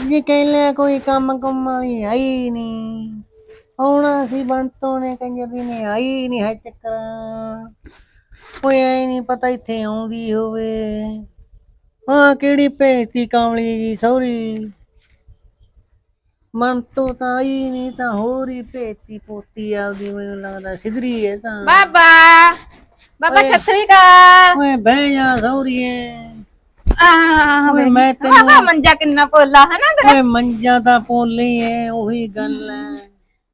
ਜੇ ਕਹਿ ਲਿਆ ਕੋਈ ਕੰਮ ਕੁੰਮ ਵਾਲੀ ਆਈ ਨਹੀਂ ਆਉਣਾ ਸੀ ਬੰਤੋਂ ਨੇ ਕੰਜਰ ਦੀ ਨੇ ਆਈ ਨਹੀਂ ਹੈ ਚੱਕਰ ਕੋਈ ਐ ਨਹੀਂ ਪਤਾ ਇੱਥੇ ਆਉਂਦੀ ਹੋਵੇ। ਹਾਂ ਕਿਹੜੀ ਭੇਤੀ ਕਾਮਲੀ ਜੀ ਸੌਰੀ। ਮਨ ਤੋਂ ਤਾਂ ਆਈ ਨਹੀਂ ਤਾਂ ਹੋਰ ਹੀ ਭੇਤੀ ਪੋਤੀ ਆਪਦੀ ਮੈਨੂੰ ਲੱਗਦਾ ਸਿਧਰੀ ਹੈ ਤਾਂ। ਬਾਬਾ ਬਾਬਾ ਓਏ। ਛਤਰੀ ਕਾ ਓਏ ਬਹਿ ਜਾ ਸੌਰੀਏ। ਆਹ ਓਏ ਮੈਂ ਬਾਬਾ ਤੈਨੂੰ ਮੰਜਾ ਕਿੰਨਾ ਪੋਲਾ ਹੈ ਨਾ ਤੇਰਾ। ਓਏ ਮੰਜਾ ਤਾਂ ਪੋਲੀ ਐ ਉਹੀ ਗੱਲ ਐ।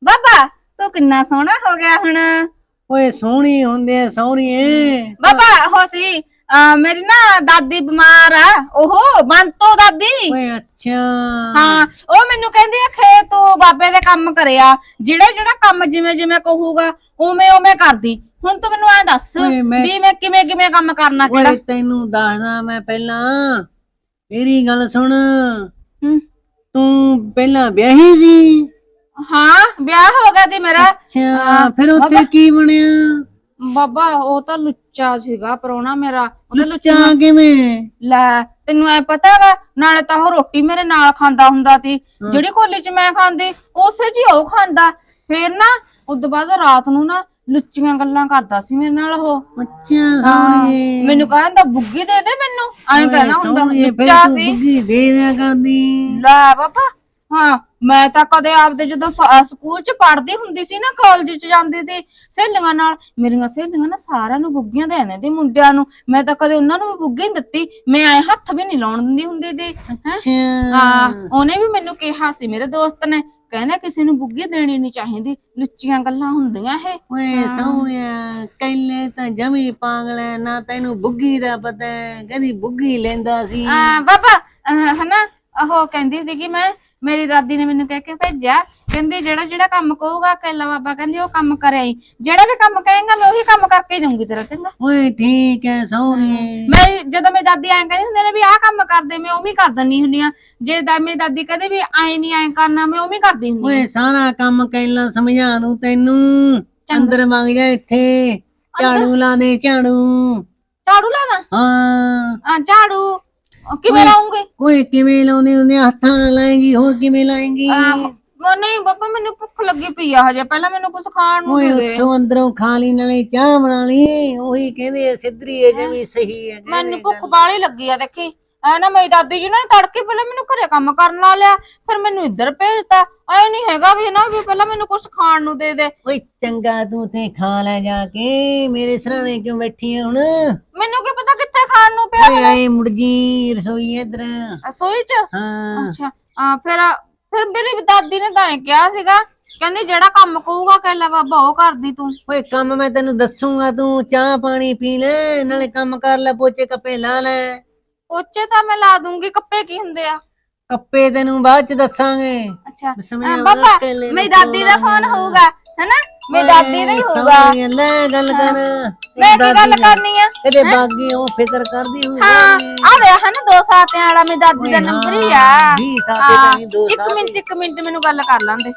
ਬਾਬਾ ਤੂੰ ਕਿੰਨਾ ਸੋਹਣਾ ਹੋ ਗਿਆ ਹੁਣ। ਓਏ ਸੋਹਣੀ ਹੁੰਦੇ ਆ ਸੌਰੀਏ ਬਾਬਾ ਉਹ ਸੀ ਅਹ ਮੇਰੀ ਨਾ ਦਾਦੀ ਬਿਮਾਰ ਆ ਉਹ ਬੰਤੋ ਦਾਦੀ। ਓਏ ਅੱਛਾ। ਹਾਂ ਉਹ ਮੈਨੂੰ ਕਹਿੰਦੀ ਆ ਖੇ ਤੂੰ ਬਾਬੇ ਦੇ ਕੰਮ ਕਰਿਆ। ਜਿਹੜਾ ਜਿਹੜਾ ਕੰਮ ਜਿਵੇਂ ਜਿਵੇਂ ਕਹੂਗਾ ਉਵੇਂ ਉਵੇਂ ਕਰਦੀ। ਹੁਣ ਤੂੰ ਮੈਨੂੰ ਐ ਦੱਸ ਓਏ ਮੈਂ- ਵੀ ਮੈਂ ਕਿਵੇਂ ਕਿਵੇਂ ਕੰਮ ਕਰਨਾ ਕਿਹੜਾ? ਓਏ ਤੈਨੂੰ ਦੱਸਦਾ ਮੈਂ ਪਹਿਲਾਂ। ਮੇਰੀ ਗੱਲ ਸੁਣ। ਤੂੰ ਪਹਿਲਾਂ ਵਿਆਹੀ ਸੀ? ਹਾਂ ਵਿਆਹ ਹੋ ਗਿਆ ਤੇ ਮੇਰਾ। ਅੱਛਾ ਫਿਰ ਉੱਥੇ ਕੀ ਬਣਿਆ? ਬਾਬਾ ਉਹ ਤਾਂ ਲੁੱਚਾ ਸੀਗਾ ਪਰੋਣਾ ਮੇਰਾ। ਉਹਦਾ ਲੁੱਚਾ ਚਾ ਕਿਵੇਂ? ਲੈ ਤੈਨੂੰ ਐ ਪਤਾ ਹੈਗਾ ਨਾਲੇ ਤਾਂ ਉਹ ਰੋਟੀ ਮੇਰੇ ਨਾਲ ਖਾਂਦਾ ਹੁੰਦਾ ਸੀ। ਜਿਹੜੀ ਕੋਲੀ ਚ ਮੈਂ ਖਾਂਦੀ ਉਸੇ ਜੀ ਉਹ ਖਾਂਦਾ। ਫੇਰ ਨਾ ਉਦੋਂ ਬਾਅਦ ਰਾਤ ਨੂੰ ਨਾ ਲੁੱਚੀਆਂ ਗੱਲਾਂ ਕਰਦਾ ਸੀ ਮੇਰੇ ਨਾਲ ਉਹ। ਅੱਛਾ ਸੋਹਣੀ ਮੈਨੂੰ ਕਹਿੰਦਾ ਬੁੱਗੀ ਦੇ ਦੇ ਮੈਨੂੰ ਐਂ ਕਹਿੰਦਾ ਹੁੰਦਾ ਲੁੱਚਾ ਸੀ। ਬੁੱਗੀ ਦੇ ਦਿਆ ਕਰਦੀ। ਲੈ ਬਾਬਾ ਹਾਂ ਮੈਂ ਤਾਂ ਕਦੇ ਆਪਦੇ ਜਦੋਂ ਸਕੂਲ ਚ ਪੜ੍ਹਦੀ ਹੁੰਦੀ ਸੀ ਨਾ ਕਾਲਜ ਚ ਜਾਂਦੀ ਸੀ ਸਹੇਲੀਆਂ ਨਾਲ ਮੇਰੀਆਂ ਸਹੇਲੀਆਂ ਨਾ ਸਾਰਿਆਂ ਨੂੰ ਬੁੱਗੀਆਂ ਦੇ ਆਨੇ ਦੀ ਮੁੰਡਿਆਂ ਨੂੰ। ਮੈਂ ਤਾਂ ਕਦੇ ਉਹਨਾਂ ਨੂੰ ਵੀ ਬੁੱਗੀ ਨਹੀਂ ਦਿੱਤੀ ਮੈਂ ਐ ਹੱਥ ਵੀ ਨਹੀਂ ਲਾਉਣ ਦਿੰਦੀ ਹੁੰਦੀ ਸੀ ਹਾਂ ਉਹਨੇ ਵੀ ਮੈਨੂੰ ਕਿਹਾ ਸੀ ਮੇਰੇ ਦੋਸਤ ਨੇ ਕਹਿੰਦਾ ਕਿਸੇ ਨੂੰ ਬੁੱਗੀ ਦੇਣੀ ਨਹੀਂ ਚਾਹੀਦੀ ਲੁੱਚੀਆਂ ਗੱਲਾਂ ਹੁੰਦੀਆਂ ਇਹ। ਓਏ ਸੋਹਣਿਆ कैले ਤਾਂ ਜਮੀ ਪਾਗਲ ਨਾ ਤੈਨੂੰ ਬੁੱਗੀ ਦਾ ਪਤਾ ਹੈ ਕਦੀ ਬੁੱਗੀ ਲੈਂਦਾ ਸੀ। ਆ ਬਾਬਾ ਅਹ ਹਨਾ ਉਹ ਕਹਿੰਦੀ ਸੀ ਕਿ ਮੈਂ ਮੇਰੀ ਦਾਦੀ ਨੇ ਮੈਨੂੰ ਕਹਿ ਕੇ ਭੇਜਿਆ ਕਹਿੰਦੀ ਜਿਹੜਾ ਜਿਹੜਾ ਕੰਮ ਕਹੂਗਾ ਕੈਲਾ ਬਾਬਾ ਕਹਿੰਦੀ ਉਹ ਕੰਮ ਕਰਿਆ ਹੀ। ਜਿਹੜਾ ਵੀ ਕੰਮ ਕਹੇਗਾ ਮੈਂ ਉਹੀ ਕੰਮ ਕਰਕੇ ਜਾਊਂਗੀ ਤੇਰਾ ਚੰਗਾ। ਓਏ ਠੀਕ ਹੈ। ਸੋਹਣੀਏ ਮੈਂ ਜਦੋਂ ਮੇਰੀ ਦਾਦੀ ਐਂ ਕਹਿੰਦੀ ਹੁੰਦੇ ਨੇ ਵੀ ਆਹ ਕੰਮ ਕਰਦੇ ਮੈਂ ਉਹ ਵੀ ਕਰ ਦਿੰਨੀ ਹੁੰਨੀ ਆ। ਜੇ ਦਾ ਮੇਰੀ ਦਾਦੀ ਕਹਦੇ ਵੀ ਐਂ ਨਹੀਂ ਐਂ ਕਰਨਾ ਮੈਂ ਉਹ ਵੀ ਕਰਦੀ ਹੁੰਨੀ ਓਏ ਸਾਰਾ ਕੰਮ कैला ਸਮਝਾ ਦੂੰ ਤੈਨੂੰ। ਅੰਦਰ ਮੰਗ ਜਾ ਇੱਥੇ। ਝਾੜੂ ਲਾ ਦੇ ਝਾੜੂ। ਝਾੜੂ ਲਾਦਾ ਹਾਂ। ਆ ਝਾੜੂ। ਕਿਵੇਂ ਲਾਉਂਗੇ? ਓਏ ਕਿਵੇਂ ਲਾਉਂਦੇ ਹੁੰਦੇ? ਹੱਥਾਂ ਨਾਲ ਲਾਏਂਗੀ ਹੋਰ ਕਿਵੇਂ ਲਾਏਂਗੀ? ਮੈਂ ਨਹੀਂ ਬਾਬਾ ਮੈਨੂੰ ਭੁੱਖ ਲੱਗੀ ਪਈ ਆ ਹਜੇ। ਪਹਿਲਾਂ ਮੈਨੂੰ ਕੁਝ ਖਾਣ ਨੂੰ ਓਏ ਦੇ ਦੇ। ਉੱਥੋਂ ਅੰਦਰੋਂ ਖਾ ਲਈ ਨਾਲੇ ਚਾਹ ਬਣਾ ਲਈ। ਉਹੀ ਕਹਿੰਦੇ ਆ ਸਿੱਧਰੀ ਹੈ ਜਮੀ ਸਹੀ ਹੈ ਮੈਨੂੰ ਭੁੱਖ ਬਾਲੀ ਲੱਗੀ ਆ ਦੇਖੀ। ਐ ਨਾ ਮੇਰੀ ਦਾਦੀ ਜੀ ਨੇ ਤੜਕੇ ਪਹਿਲਾਂ ਮੈਨੂੰ ਘਰੇ ਕੰਮ ਕਰਨ ਲਾ ਲਿਆ ਫਿਰ ਮੈਨੂੰ ਇੱਧਰ ਭੇਜਤਾ। ਐ ਨਹੀਂ ਹੈਗਾ ਵੀ ਨਾ ਵੀ ਪਹਿਲਾਂ ਮੈਨੂੰ ਕੁਝ ਖਾਣ ਨੂੰ ਦੇ ਦੇ। ਓਏ ਚੰਗਾ ਤੂੰ ਤੇ ਖਾ ਲੈ ਜਾ ਕੇ। ਮੇਰੇ ਸਰਾਣੇ ਕਿਉਂ ਬੈਠੀ ਆ ਹੁਣ? ਮੈਨੂੰ ਕੀ ਪਤਾ ਕਿੱਥੇ ਖਾਣ ਨੂੰ ਪਿਆ ਓਏ ਆਏ ਜੀ ਰਸੋਈ ਇੱਧਰ। ਰਸੋਈ 'ਚ? ਹਾਂ। ਅੱਛਾ। ਆ ਫਿਰ ਫਿਰ ਮੇਰੀ ਦਾਦੀ ਨੇ ਤਾਂ ਕਿਹਾ ਸੀਗਾ ਕਹਿੰਦੀ ਜਿਹੜਾ ਕੰਮ ਕਹੂਗਾ ਕਹਿ ਬਾਬਾ ਉਹ ਕਰਦੀ ਤੂੰ। ਓਏ ਕੰਮ ਮੈਂ ਤੈਨੂੰ ਦੱਸੂਗਾ ਤੂੰ ਚਾਹ ਪਾਣੀ ਪੀ ਲੈ ਨਾਲੇ ਕੰਮ ਕਰ ਲੈ ਪੋਚੇ ਕੱਪੇ ਲਾ ਲੈ। ਪੋਚੇ ਤਾਂ ਮੈਂ ਲਾ ਦੂੰਗੀ ਕੱਪੇ ਕੀ ਹੁੰਦੇ ਆ? ਕੱਪੇ ਤੈਨੂੰ ਬਾਅਦ ਚ ਦੱਸਾਂਗੇ। ਅੱਛਾ। ਬਾਬਾ ਲੈ ਲੈ ਮੇਰੀ ਦਾਦੀ ਦਾ ਫੋਨ ਹੋਊਗਾ। ਹੈਨਾ? ਮੇਰੀ ਦਾਦੀ ਦਾ ਹੀ ਹੋਊਗਾ। ਸੋਹਣੀਏ, ਲੈ ਗੱਲ ਕਰ ਮੈਂ ਕੀ ਗੱਲ ਕਰਨੀ ਆ? ਇਹਦੇ ਬਾਗੀ ਉਹ ਫਿਕਰ ਕਰਦੀ ਹੋਊ ਹਾਂ ਆ ਦੇ ਹਨ ਦੋ ਸਾਤਿਆਂ ਵਾਲਾ ਮੇਰੀ ਦਾਦੀ ਦਾ ਨੰਬਰ ਹੀ ਆ। 20 ਸਾਲ ਹਾਂ, ਦੇ ਦੋ ਇੱਕ ਮਿੰਟ ਇੱਕ ਮਿੰਟ ਮੈਨੂੰ ਗੱਲ ਕਰ ਲਾਂਦੇ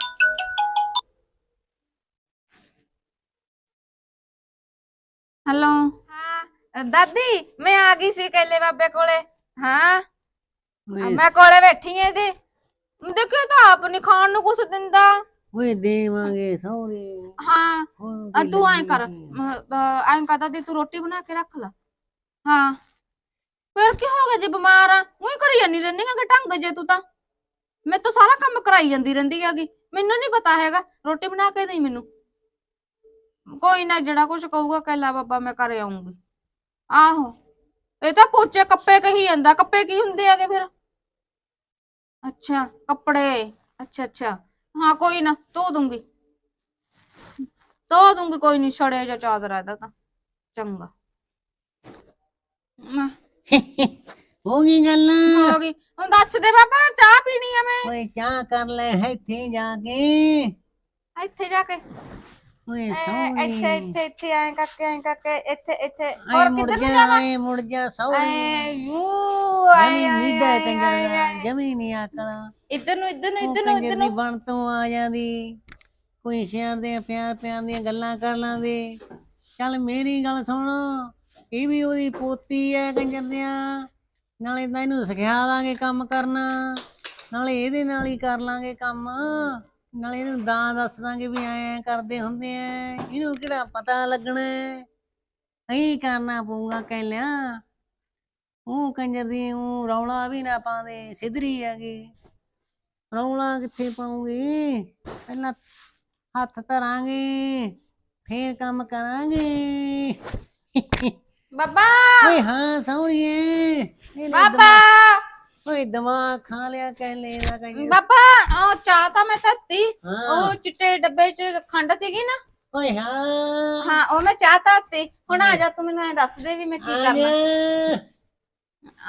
ਹੈਲੋ। ਹਾਂ ਦਾਦੀ ਮੈਂ ਆ ਗਈ ਸੀ ਕੈਲੇ ਬਾਬੇ ਕੋਲੇ। ਹਾਂ ਮੈਂ ਕੋਲੇ ਬੈਠੀ ਐ ਜੀ ਦੇਖਿਓ ਤਾਂ ਆਪ ਨਹੀਂ ਖਾਣ ਨੂੰ ਕੁਛ ਦਿੰਦਾ। ਓਏ ਦੇਵਾਂਗੇ ਸੌਰੇ ਹਾਂ ਕੀ ਤੂੰ ਐਂ ਕਰ? ਐਂ ਕਰਦਾ ਦੀ ਤੂੰ ਰੋਟੀ ਬਣਾ ਕੇ ਰੱਖ ਲੈ। ਹਾਂ। ਫਿਰ ਕੀ ਹੋ ਗਿਆ ਜੇ ਬਿਮਾਰ ਆ? ਉਹੀ ਕਰੀ ਜਾਂਦੀ ਰਹਿੰਦੀ ਆ ਢੰਗ ਜੇ ਤੂੰ ਤਾਂ। ਮੈਂ ਤਾਂ ਸਾਰਾ ਕੰਮ ਕਰਾਈ ਜਾਂਦੀ ਰਹਿੰਦੀ ਹੈਗੀ। ਮੈਨੂੰ ਨਹੀਂ ਪਤਾ ਹੈਗਾ। ਰੋਟੀ ਬਣਾ ਕੇ ਦੇਈ ਮੈਨੂੰ। ਕੋਈ ਨਾ ਜਿਹੜਾ ਕੁਝ ਕਹੂਗਾ ਕਹਿਲਾ ਬਾਬਾ ਮੈਂ ਕਰ ਆਉਂਗੀ ਆਹੋ। ਇਹ ਤਾਂ ਪੋਚੇ ਕੱਪੇ ਕਹੀ ਜਾਂਦਾ। ਕੱਪੇ ਕੀ ਹੁੰਦੇ ਆਗੇ ਫਿਰ? ਅੱਛਾ ਕੱਪੜੇ। ਅੱਛਾ ਅੱਛਾ। ਹਾਂ ਕੋਈ ਨਾ ਧੋ ਦੂੰਗੀ। ਧੋ ਦੂੰਗੀ ਕੋਈ ਨਹੀਂ ਛੜਿਆ ਜਾਂ ਚਾਦਰਾ ਇਹਦਾ ਤਾਂ ਚੰਗਾ। ਮੈਂ ਹੋ ਗਈ ਗੱਲ। ਹੋ ਗਈ। ਹੁਣ ਦੱਸ ਦੇ ਬਾਬਾ ਚਾਹ ਪੀਣੀ ਆ ਮੈਂ। ਓਏ ਚਾਹ ਕਰ ਲੈ ਇੱਥੇ ਜਾ ਕੇ। ਇੱਥੇ ਜਾ ਕੇ। ਓਏ ਐ, ਇੱਥੇ ਇੱਥੇ ਇੱਥੇ ਐਂ ਕਰਕੇ ਐਂ ਕਰਕੇ ਇੱਥੇ ਇੱਥੇ। ਹੋਰ ਮੁੜ ਕਿੱਧਰ ਨੂੰ ਜਾ ਜਾਵਾਂ ਆਏ ਮੁੜ ਜਾ ਸੌਰੀ। ਐ ਯੂ ਆਏ ਜਮੀ ਆਏ ਨੀਡਾ ਆਏ, ਕੰਜਰ ਦਾ ਆਏ। ਜਮੀ ਨਹੀਂ ਆਕਣਾ ਇੱਧਰ ਨੂੰ ਇੱਧਰ ਨੂੰ ਇੱਧਰ ਨੂੰ ਇੱਧਰ ਨੂੰ। ਬਣ ਤੋਂ ਆ ਜਾਂਦੀ। ਕੋਈ ਸ਼ਹਿਰ ਦੇ ਪਿਆਰ ਪਿਆਰ ਦੀਆਂ ਗੱਲਾਂ ਕਰ ਲਾਂਦੇ। ਚੱਲ ਮੇਰੀ ਗੱਲ ਸੁਣ ਇਹ ਵੀ ਉਹਦੀ ਪੋਤੀ ਐ ਕੰਜਰ ਦਿਆਂ। ਨਾਲੇ ਤਾਂ ਇਹਨੂੰ ਸਿਖਾ ਦਾਂਗੇ ਕੰਮ ਕਰਨਾ। ਨਾਲੇ ਇਹਦੇ ਨਾਲ ਹੀ ਕਰ ਲਾਂਗੇ ਕੰਮ। ਨਾਲੇ ਇਹਨੂੰ ਦਾਂ ਦੱਸ ਦਾਂਗੇ ਵੀ ਐਂ ਕਰਦੇ ਹੁੰਦੇ ਐ। ਇਹਨੂੰ ਕਿਹੜਾ ਪਤਾ ਲੱਗਣਾ? ਐਂ ਕਰਨਾ ਪਊਗਾ ਕਹਿਲਿਆ ਉਹ ਕੰਜਰ ਦੀ ਉਹ ਰੌਲਾ ਵੀ ਨਾ ਪਾਉਂਦੇ ਸਿਧਰੀ ਹੈਗੀ। ਰੌਲਾ ਕਿੱਥੇ ਪਾਉਂਗੀ ਪਹਿਲਾਂ ਹੱਥ ਧਰਾਂਗੇ ਫੇਰ ਕੰਮ ਕਰਾਂਗੇ। ਬਾਬਾ! ਓਏ ਹਾਂ ਸੌਰੀਏ। ਬਾਬਾ! ਓਏ ਦਿਮਾਗ ਖਾ ਲਿਆ ਕਹਿਲੇ ਨਾ ਕਹਿੰਦੇ ਬਾਬਾ ਉਹ ਚਾਹ ਤਾਂ ਮੈਂ ਹਾਂ। ਉਹ ਚਿੱਟੇ ਡੱਬੇ 'ਚ ਖੰਡ ਸੀਗੀ ਨਾ। ਓਏ ਹਾਂ। ਹਾਂ ਉਹ ਮੈਂ ਚਾਹ ਧੱਤੀ ਹੁਣ ਆ ਜਾ ਤੂੰ ਮੈਨੂੰ ਐ ਦੱਸ ਦੇ ਵੀ ਮੈਂ ਕੀ ਕਰਨਾ।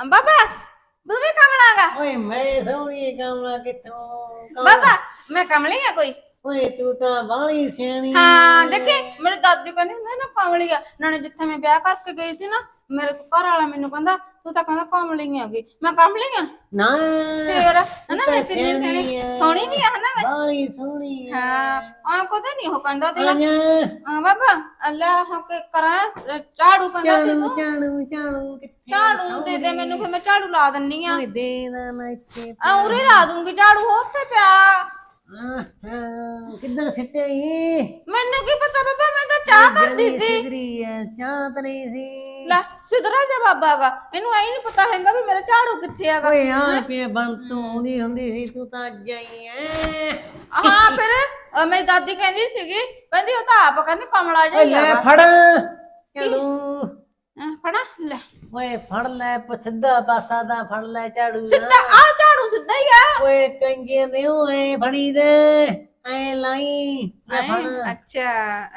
ਬਾਬਾ ਤੂੰ ਵੀ ਕਮਲਾਗਾ ਓਏ ਮੈਂ ਸੌਰੀਏ ਕਮਲਾ ਕਿੱਥੋਂ? ਬਾਬਾ ਮੈਂ ਕਮਲੀ ਆ ਕੋਈ? ਓਏ ਤੂੰ ਤਾਂ ਬਾਹਲੀ ਸਿਆਣੀ ਹਾਂ। ਦੇਖੀ ਮੇਰੇ ਦਾਦੀ ਕਹਿੰਦੀ ਹੁੰਦੇ ਨਾ ਕਮਲੀ ਆ। ਨਾਲੇ ਜਿੱਥੇ ਮੈਂ ਵਿਆਹ ਕਰਕੇ ਗਈ ਸੀ ਨਾ ਮੇਰੇ ਘਰ ਵਾਲਾ ਮੈਨੂੰ ਕਹਿੰਦਾ ਤੂੰ ਤਾਂ ਕਹਿੰਦਾ ਕਮਲੀ ਹੈਗੀ। ਮੈਂ ਕਮਲੀ ਆ? ਨਾ ਫੇਰ ਹਨਾ ਤਾਂ ਮੈਂ ਸਿਆਣੀ ਐ। ਸੋਹਣੀ ਵੀ ਆ ਹਨਾ ਮੈਂ? ਬਾਹਲੀ ਸੋਹਣੀ। ਹਾਂ ਆ ਕਦੇ ਨਹੀਂ ਉਹ ਕਹਿੰਦਾ ਆ ਤੇ ਜਾ ਬਾਬਾ ਅੱਲਾ ਹੱਕ ਕਰਾਂ ਝਾੜੂ ਕਹਿੰਦਾ ਤੇ ਝਾੜੂ ਤੂੰ ਝਾੜੂ ਝਾੜੂ ਕਿੱਥੇ ਝਾੜੂ ਦੇ ਦੇ ਮੈਨੂੰ ਫਿਰ ਮੈਂ ਝਾੜੂ ਲਾ ਦਿੰਨੀ ਆ। ਦੇ ਨਾ ਨਾ ਇੱਥੇ ਆ ਉਰੇ ਲਾ ਦੂੰਗੀ ਝਾੜੂ ਉੱਥੇ ਪਿਆ। ਆਹ, ਹਾਂ, ਕਿੱਧਰ ਸਿੱਟੇ ਈ? ਮੈਨੂੰ ਕੀ ਪਤਾ ਬਾਬਾ ਮੈਂ ਤਾਂ ਚਾਹ ਜਮੀ ਸੀ। ਸਿਧਰੀ ਐ ਚਾਹ ਤਰੀ ਸੀ। ਲੈ ਸਿਧਰਾ ਜਾ ਬਾਬਾ ਗਾ ਇਹਨੂੰ ਐ ਨਹੀਂ ਪਤਾ ਹੈਗਾ ਵੀ ਮੇਰਾ ਝਾੜੂ ਕਿੱਥੇ ਹੈਗਾ। ਓਏ ਆ ਪੇ ਬਣ ਤੂੰ ਆਉਂਦੀ ਹੁੰਦੀ ਸੀ ਤੂੰ ਤਾਂ ਅੱਜ ਆਈ ਐ। ਹਾਂ ਫਿਰ ਅ, ਮੇਰੀ ਦਾਦੀ ਕਹਿੰਦੀ ਸੀਗੀ ਕਹਿੰਦੀ ਉਹ ਤਾਂ ਆਪ ਕਹਿੰਦੀ ਕਮਲਾ ਓਏ ਹੀ ਲੈ ਹੈਗਾ। ਫੜ ਝਾੜੂ। ਅ, ਫੜਾ ਲੈ। ਓਏ ਫੜ ਲੈ ਪ- ਸਿੱਧਾ ਪਾਸਾ ਦਾ ਫੜ ਲੈ ਝਾੜੂ। ਸਿੱਧਾ ਦਾ। ਹੀ ਆ ਓਏ ਕੰਗੇ ਦੇ ਓਏ ਫੜੀ ਦੇ। ਐ ਲਾਈ ਲੈ ਫੜ ਐਂ, ਅੱਛਾ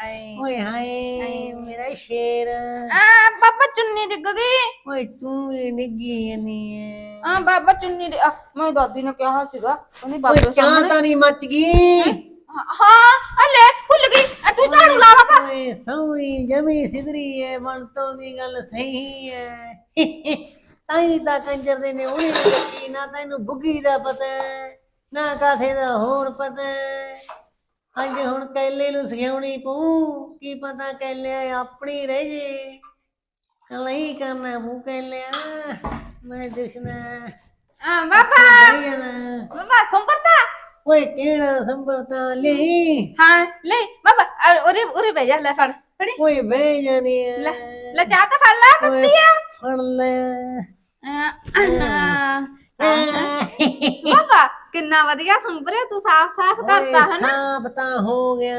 ਐ। ਓਏ ਹਾਏ ਮੇਰਾ ਸ਼ੇਰ। ਆ ਬਾਬਾ ਚੁੰਨੀ ਡਿੱਗ ਗਈ। ਓਏ ਤੂੰ ਵੀ ਨਿੱਗੀ ਨਹੀਂ ਐ। ਆ ਬਾਬਾ ਚੁੰਨੀ ਡਿ- ਆ, ਮੇਰੀ ਦਾਦੀ ਨੇ ਕਿਹਾ ਸੀਗਾ ਕਹਿੰਦੀ ਓਏ ਬਾਬੇ ਚਾਹ ਸਾਹਮਣੇ ਤਾਂ ਨਹੀਂ ਮੱਚ ਗਈ। ਹਾਂ? ਹਾਂ, ਆ ਲੈ ਭੁੱਲ ਗਈ। ਆ ਤੂੰ ਝਾੜੂ ਲਾ ਬਾਬਾ। ਐ ਤੋਂ ਕੰਜਰ ਦੇ ਨੇ ਉਹਨੇ ਨੀ ਰੱਖੀ ਨਾ ਤੈਨੂੰ ਬੁੱਗੀ ਦਾ ਪਤਾ ਹੈ, ਨਾ ਕਾਥੇ ਦਾ ਹੋਰ ਪਤਾ ਹੈ। ਅੱਜ ਹੁਣ ਕੈਲੇ ਨੂੰ ਸਿਖਾਉਣੀ ਪਊ ਕੀ ਪਤਾ ਕੈਲੇ ਆਪਣੀ ਰਹਿ ਜੇ। ਨਹੀਂ ਕਰਨਾ ਮੂੰ ਕੈਲਿਆ ਮੈਂ ਦਿਸਣਾ ਆ ਬਾਬਾ! ਨਹੀਂ ਬਾਬਾ ਸੰਪਰਤਾ ਓਏ ਕਿਹੜਾ ਸੰਭਰਤਾ? ਲਈ। ਹਾਂ ਲੈ ਬਾਬਾ ਉਰੇ ਉਰੇ ਬਹਿ ਜਾ ਲੈ ਫੜ। ਫੜੀ। ਓਏ ਬਹਿ ਜਾਨੀ ਲੈ ਲੈ ਚਾਹ ਤਾਂ ਫੜ ਲਾ ਦਿੱਤੀ ਆ। ਫੜ ਲੈ। ਬਾਬਾ ਕਿੰਨਾ ਵਧੀਆ ਸੰਭਰਿਆ ਤੂੰ ਸਾਫ਼ ਸਾਫ਼ ਕਰਤਾ ਹੈ ਨਾ ਸਾਬ ਤਾਂ ਹੋ ਗਿਆ।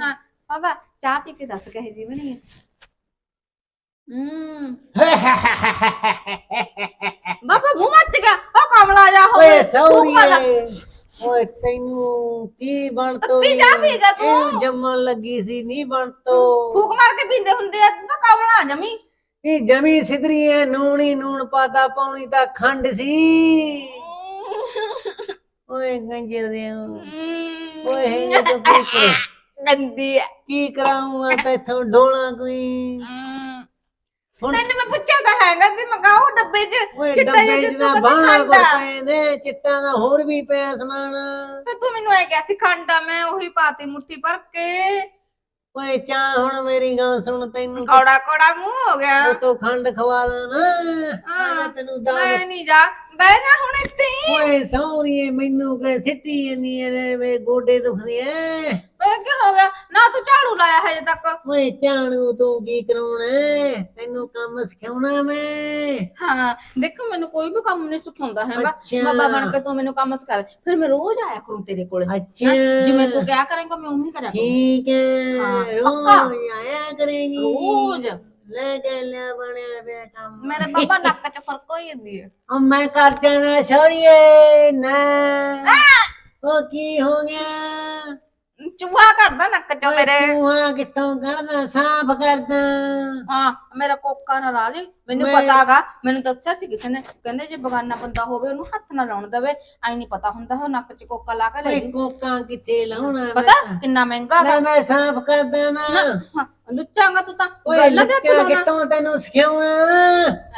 ਹਾਂ ਬਾਬਾ ਚਾਹ ਪੀ ਕੇ ਦੱਸ ਕਹੇ ਜੀ ਬਣੀ ਹੈ ਹੂੰ। ਬਾਬਾ ਮੂੰਹ ਮੱਚ ਗਿਆ। ਉਹ ਕਮਲਾ ਜਾ ਓਏ ਹੋਵੇ ਸੌਰੀਏ ਓਏ ਤੈਨੂੰ ਕੀ ਬਣ ਤੋ ਪੱਤੀ ਚਾਹ ਪੀ ਗਿਆ ਤੂੰ। ਜੰਮਣ ਲੱਗੀ ਸੀ ਨਹੀਂ ਬਣ ਤੋ ਫੂਕ ਮਾਰ ਕੇ ਪੀਂਦੇ ਹੁੰਦੇ ਆ ਤੂੰ ਤਾਂ ਕਮਲਾ ਜਮੀ। ਇਹ ਜਮੀ ਸਿਧਰੀ ਐ ਨੂਣੀ ਨੂਣ ਪਾਤਾ ਪਾਉਣੀ ਤਾਂ ਖੰਡ ਸੀ। ਓਏ ਗੰਜਰ ਦੇ ਓਏ ਇਹ ਤਾਂ ਕੀ ਕਰ- ਹੈ ਕੀ ਕਰਾਉਂਗਾ ਤੈਥੋਂ ਡੋਲਾ ਕੋਈ? ਹੁਣ ਤੈਨੂੰ ਮੈਂ ਪੁੱਛਿਆ ਤਾਂ ਹੈਗਾ ਕਿ ਮਗਾਓ ਡੱਬੇ 'ਚ ਚਿੱਟਾ ਜਿਹਾ ਖੰਡ ਕੁਝ ਆ। ਪਏ ਨੇ ਚਿੱਟਾਂ ਦਾ ਹੋਰ ਵੀ ਪਿਆ ਸਮਾਨ। ਤੇ ਤੂੰ ਮੈਨੂੰ ਐ ਕਿਹਾ ਸੀ ਖੰਡਾ ਮੈਂ ਉਹੀ ਪਾਤੀ ਮੁੱਠੀ ਭਰ ਕੇ। ਓਏ ਚਾਹ ਹੁਣ ਮੇਰੀ ਗੱਲ ਸੁਣ ਤੈਨੂੰ ਕੌੜਾ ਕੌੜਾ ਮੂੰਹ ਹੋ ਗਿਆ। ਉਹ ਤੋਂ ਖੰਡ ਖਵਾ ਦਾਂ ਹਾਂ, ਨਾ ਤੈਨੂੰ ਦਾਲ ਮੈਂ ਨਹੀਂ ਜਾ। ਬਹਿ ਜਾ ਹੁਣ ਇੱਥੇ ਹੀ। ਓਏ ਸੌਰੀਏ ਮੈਨੂੰ ਕਹੇ ਸਿੱਟੀ ਜੰਨੀ ਐ ਵੇ ਗੋਡੇ ਦੁਖਦੇ ਐ। ਓਏ ਕੀ ਹੋ ਗਿਆ? ਨਾ ਤੂੰ ਝਾੜੂ ਲਾਇਆ ਹਜੇ ਤੱਕ। ਓਏ ਚਾਣੂ ਤੂੰ ਕੀ ਕਰਾਉਣਾ? ਤੈਨੂੰ ਕੰਮ ਸਿਖਾਉਣਾ ਮੈਂ। ਹਾਂ ਦੇਖ ਮੈਨੂੰ ਕੋਈ ਵੀ ਕੰਮ ਨਹੀਂ ਸਿਖਾਉਂਦਾ ਹੈਗਾ। ਅੱਛਾ। ਬਾਬਾ ਬਣ ਕੇ ਤੂੰ ਮੈਨੂੰ ਕੰਮ ਸਿਖਾ ਦੇ। ਫਿਰ ਮੈਂ ਰੋਜ਼ ਆਇਆ ਕਰੂੰ ਤੇਰੇ ਕੋਲੇ। ਅੱਛਾ। ਜਿਵੇਂ ਤੂੰ ਕਿਹਾ ਕਰੇਂਗਾ ਮੈਂ ਉਵੇਂ ਹੀ ਕਰਿਆ ਕਰੂੰ ਠੀਕ ਹੈ ਪੱਕਾ। ਰੋਜ਼ ਆਇਆ ਕਰੇਗੀ। ਰੋਜ਼। ਲੈ ਕੇ ਲਿਆ ਬਣਿਆ ਪਿਆ ਕੰਮ ਮੇਰੇ ਬਾਬਾ ਨੱਕ 'ਚ ਫ਼ਰਕ ਹੋ ਜਾਂਦੀ ਹੈ। ਉਹ ਮੈਂ ਕਰ ਜਾਣਾ ਸੌਰੀਏ ਨਾ। ਉਹ ਕੀ ਹੋ ਗਿਆ? ਚੂਹਾ ਕੱਢਦਾ ਨੱਕ 'ਚੋਂ ਮੇਰੇ। ਤੂੰ ਕਿੱਥੋਂ ਕੱਢਦਾ ਸਾਫ਼ ਕਰਦਾ। ਹਾਂ ਮੇਰਾ ਕੋਕਾ ਨਾ ਲਾ ਲਈ ਮੈਨੂੰ ਮੈਂ- ਪਤਾਗਾ ਮੈਨੂੰ ਦੱਸਿਆ ਸੀ ਕਿਸੇ ਨੇ। ਕਹਿੰਦੇ ਜੇ ਬਗਾਨਾ ਬੰਦਾ ਹੋਵੇ ਉਹਨੂੰ ਹੱਥ ਨਾ ਲਾਉਣ ਦੇਵੇ। ਐ ਨਹੀਂ ਪਤਾ ਹੁੰਦਾ ਉਹ ਨੱਕ 'ਚ ਕੋਕਾ ਲਾ ਕੇ ਲੈ ਓਏ ਜੀ। ਕੋਕਾਂ ਕਿੱਥੇ ਲਾਉਣਾ ਮੈਂ ਪਤਾ ਤਾਂ। ਕਿੰਨਾ ਮਹਿੰਗਾ ਲੈ ਮੈਂ ਸਾਫ਼ ਕਰਦਾ ਨਾ। ਹਾਂ ਲੁੱਚਾਂਗਾ ਤੂੰ ਤਾਂ। ਓਏ ਗੱਲਾਂ ਤੇ ਹੱਥ ਲੁੱਚਾ ਲਾਉਣਾ। ਕਿੱਥੋਂ ਤੈਨੂੰ ਸਿਖਾਉਣਾ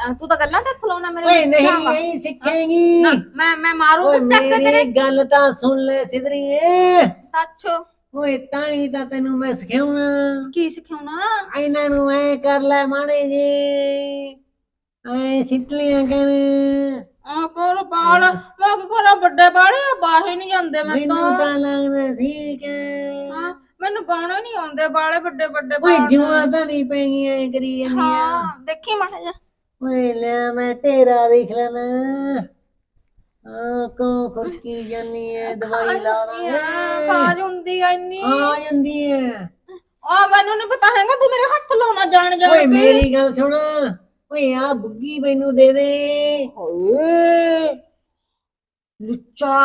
ਅਹ ਤੂੰ ਤਾਂ ਗੱਲਾਂ ਤੇ ਹੱਥ ਲਾਉਣਾ ਮੇਰੇ ਓਏ ਨਹੀਂ ਲੁੱਚਾਂਗਾ। ਨਹੀਂ ਸਿੱਖੇਗੀ। ਨਾ, ਮੈਂ ਮੈਂ ਮਾਰੂ ਓਏ ਕਿਸ ਤੱਕ ਤੇਰੇ। ਮੇਰੀ ਗੱਲ ਤਾਂ ਸੁਣ ਲੈ ਸਿਧਰੀਏ। ਸੱਚ। ਓਏ ਤਾਂ ਹੀ ਤਾਂ ਤੈਨੂੰ ਮੈਂ ਸਿਖਾਉਣਾ ਕੀ ਸਿਖਾਉਣਾ ਇਹਨਾਂ ਨੂੰ ਐ ਕਰ ਲੈ ਮਾੜੇ ਜੀ। ਐ ਸਿੱਟਲੀਆਂ ਕਰ। ਆ ਕੋਲ ਬਾਲ ਮੈਂ ਕੀ ਕਰਾਂ ਵੱਡੇ ਬਾਲੇ ਆ ਬਾਹੇ ਨਹੀਂ ਜਾਂਦੇ ਮੈਂ ਮੈਨੂੰ ਤਾਂ ਤਾਂ ਲੱਗਦਾ ਸੀ ਕਿ ਹਾਂ, ਮੈਨੂੰ ਬਾਣੇ ਨਹੀਂ ਆਉਂਦੇ ਬਾਲੇ ਵੱਡੇ ਵੱਡੇ ਓਏ ਬਾਲ ਜੂਆਂ ਤਾਂ ਨਹੀਂ ਪੈਗੀਆਂ ਐ ਕਰੀ ਜਾਂਦੀਆਂ। ਹਾਂ ਦੇਖੀ ਮਾੜਾ ਜਿਹਾ। ਓਏ ਲੈ ਮੈਂ ਢੇਰਾ ਦੇਖ ਲੈਣਾ। ਆ ਕੋ ਖੁਰਕੀ ਜਾਨੀ ਐ ਦਵਾਈ ਲਾ ਦਾਂਗੇ। ਕਾਜ ਹੁੰਦੀ ਆ ਇੰਨੀ। ਆ ਜਾਂਦੀ ਐ ਆ ਮੈਨੂੰ ਨਹੀਂ ਪਤਾ ਹੈਗਾ ਤੂੰ ਮੇਰੇ ਹੱਥ ਲਾਉਣਾ ਜਾਣ ਜਾਣ ਓਏ ਕੇ। ਮੇਰੀ ਗੱਲ ਸੁਣ। ਓਏ ਆ ਬੁੱਗੀ ਮੈਨੂੰ ਦੇ ਦੇ। ਓਏ ਲੁੱਚਾ।